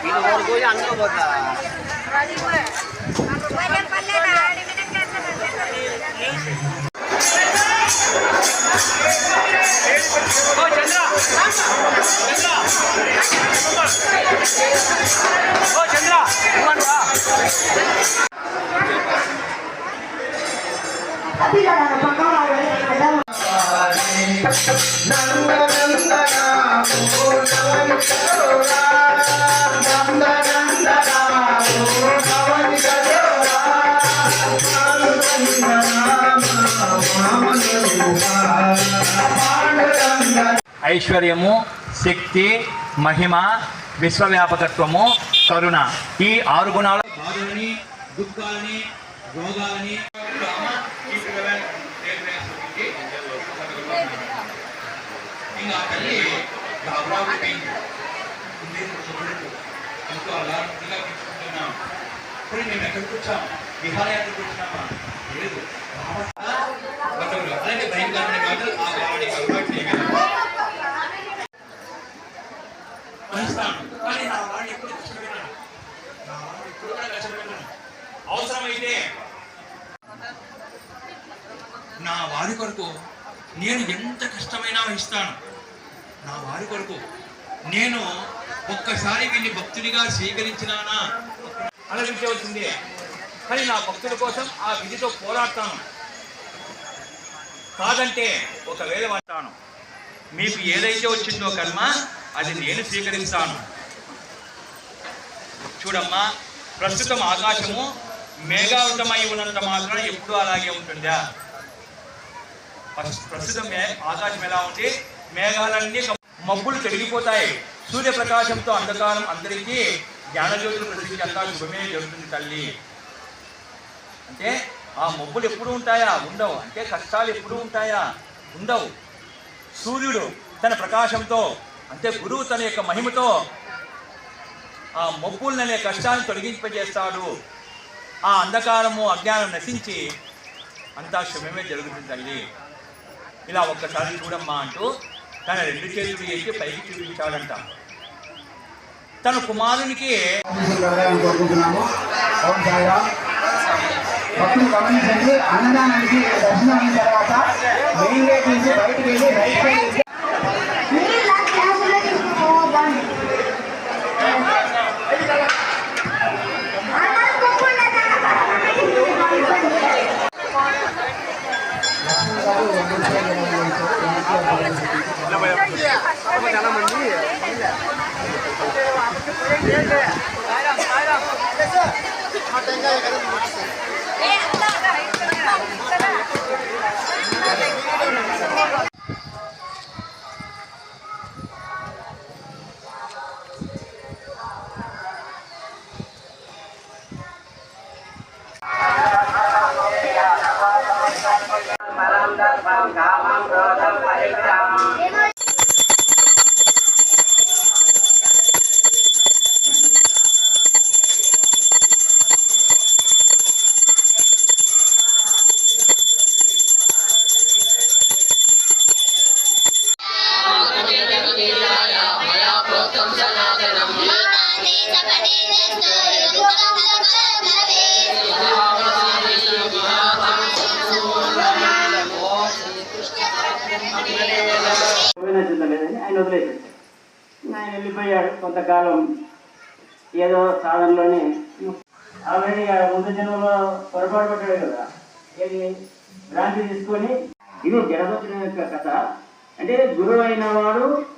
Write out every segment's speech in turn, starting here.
ಇದು ಹೊರಗೋಗಿ ಹಂಗೆ ಬರ್ತಾ ಪಲ್ಯ ఐశ్వర్యము శక్తి మహిమ విశ్వవ్యాపకత్వము కరుణ. ఈ ఆరు గుణాలు బాధలని దుఃఖాలని రోగాలని ఇంకా తల్లి గాబరాకు పోయింది ఇంకో అలా ఇప్పుడు మేము ఎక్కడికి వచ్చాం? విహారయాత్రకు వచ్చినామా లేదు ఒకరు అలాంటి భయంకరమైన మాటలు ఆ భావానికి అలవాటు చేయగలరు వహిస్తాను కానీ నా వాడిని ఎప్పుడు కష్టపెట్టాను నా వాడిని ఎప్పుడు కూడా కష్టపెట్టాను అవసరమైతే నా వారి కొరకు నేను ఎంత కష్టమైనా వహిస్తాను. నా వారి కొరకు నేను ఒక్కసారి వీడిని భక్తుడిగా స్వీకరించినానా? అలరించవలసిందే కానీ నా భక్తుల కోసం ఆ విధితో పోరాడతాను. కాదంటే ఒకవేళ పడతాను మీకు ఏదైతే వచ్చిందో కర్మ అది నేను స్వీకరిస్తాను. చూడమ్మా ప్రస్తుతం ఆకాశము మేఘావృతమై ఉన్నంత మాత్రం ఎప్పుడూ అలాగే ఉంటుందా? ప్రస్తుతం ఆకాశం ఎలా ఉంటే మేఘాలన్నీ మబ్బులు తొలగిపోతాయి. సూర్యప్రకాశంతో అంధకారం అందరికీ జ్ఞానజ్యోతులు ప్రసిద్ధి అంతా శుభమే జరుగుతుంది తల్లి. అంటే ఆ మబ్బులు ఎప్పుడు ఉంటాయా? ఉండవు. అంటే కష్టాలు ఎప్పుడు ఉంటాయా? ఉండవు. సూర్యుడు తన ప్రకాశంతో అంటే గురువు తన యొక్క మహిమతో ఆ మబ్బులనే కష్టాన్ని తొలగింపజేస్తాడు. ఆ అంధకారము అజ్ఞానం నశించి అంతా శుభమే జరుగుతుంది తల్లి. ఇలా ఒక్కసారి చూడమ్మా అంటూ తన రెండు చేతులు వేసి పైకి చూపించాడంట. తన కుమారునికి భక్తులు గమనించండి అన్నదానానికి దర్శనం అయిన తర్వాత మెయిన్ గేట్ నుంచి వెళ్ళి రైట్ సైడ్ Thank you. ఆయన ఆయన వెళ్ళిపోయాడు కొంతకాలం. ఏదో సాధనలోనే. ఆల్రెడీ ముందు జన్మలో పొరపాటు పెట్టాడు కదా. ఏది భ్రాంతి తీసుకొని ఇది జనసూచన యొక్క కథ. అంటే గురువు అయిన వాడు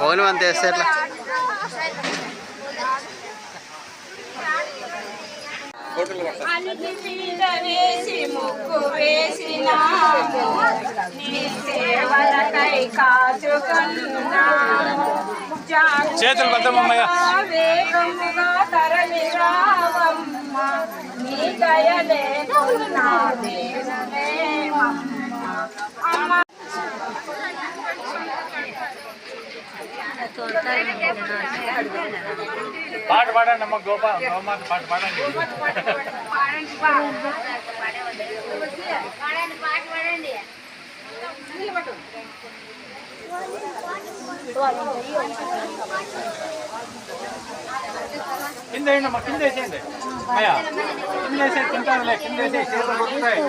ఓన్ అంత వేస్తే ఎట్లా వేసి ముగ్గు వేసినాము నీ సేవలకై కాచుకున్నాము చేతులు. వేగముగా తరలి రావమ్మ పాట పాడండి అమ్మ గోపా గోమాత పాట పాడండి. పాడండి పాట పాడండి. కింద వేయండి అమ్మ కింద వేసేయండి అయ్యా కింద వేసే తింటారులే కింద వేసే చేతులు కొట్టుతాయి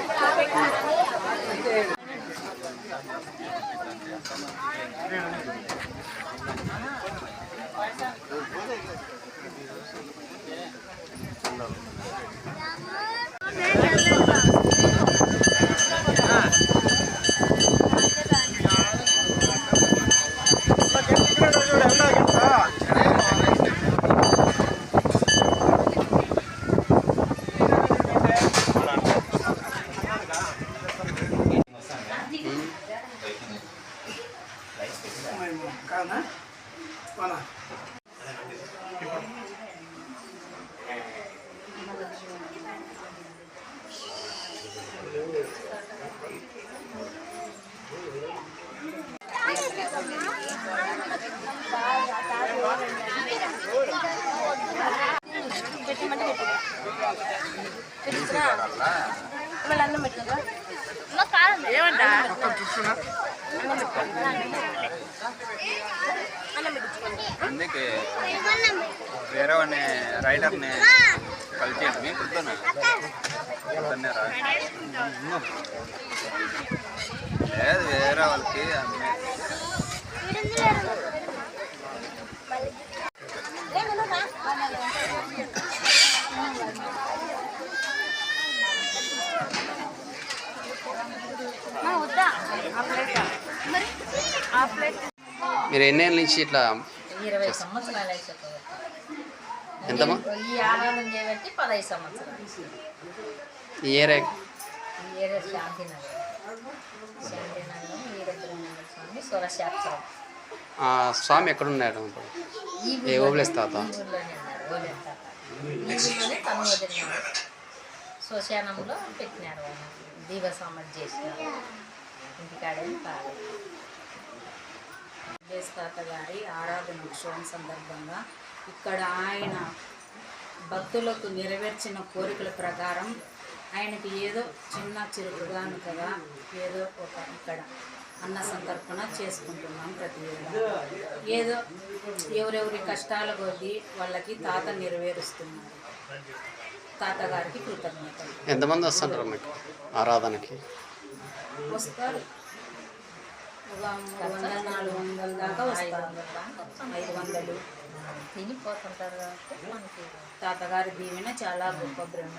అందుకే వేరే వాడిని రైడర్ని కలిసేయండి మీ పొద్దున లేదు వేరే వాళ్ళకి అమ్మే మీరు ఎన్నేళ్ళ నుంచి ఇట్లా ఇరవై సంవత్సరాలు అయిపోతుంది ఎంతమ్మా? ఈ ఆరాధన చేయబట్టి పదహైదు సంవత్సరాలు. ఈ ఏరియా ఈ ఏరియా శాంతినగర్. శాంతినగరం వీరభద్రనగర్ స్వామి స్వరశాస్త్రం. ఆ స్వామి ఎక్కడున్నాడు? ఏ ఓబ్లేస్ తాత? శ్మశానంలో పెట్టినారు దీప సామర్థ్యం చేసినారు ఇంటికాడే కాదు తాత గారి ఆరాధన ఉత్సవం సందర్భంగా ఇక్కడ ఆయన భక్తులకు నెరవేర్చిన కోరికల ప్రకారం ఆయనకి ఏదో చిన్న చిరుగానుకగా ఏదో ఒక ఇక్కడ అన్న సంతర్పణ చేసుకుంటున్నాం ప్రతి ఏదో ఎవరెవరి కష్టాల కొద్దీ వాళ్ళకి తాత నెరవేరుస్తున్నారు. తాతగారికి కృతజ్ఞతలు. ఎంతమంది వస్తుంటారు మీకు ఆరాధనకి? వస్తారు. ఒక మూడు వందల నాలుగు వందల దాకా వస్తారు. ఐదు వందలు. తినిపోతుంటారు కాబట్టి మనకి తాతగారి దీవెన చాలా గొప్ప బ్రహ్మ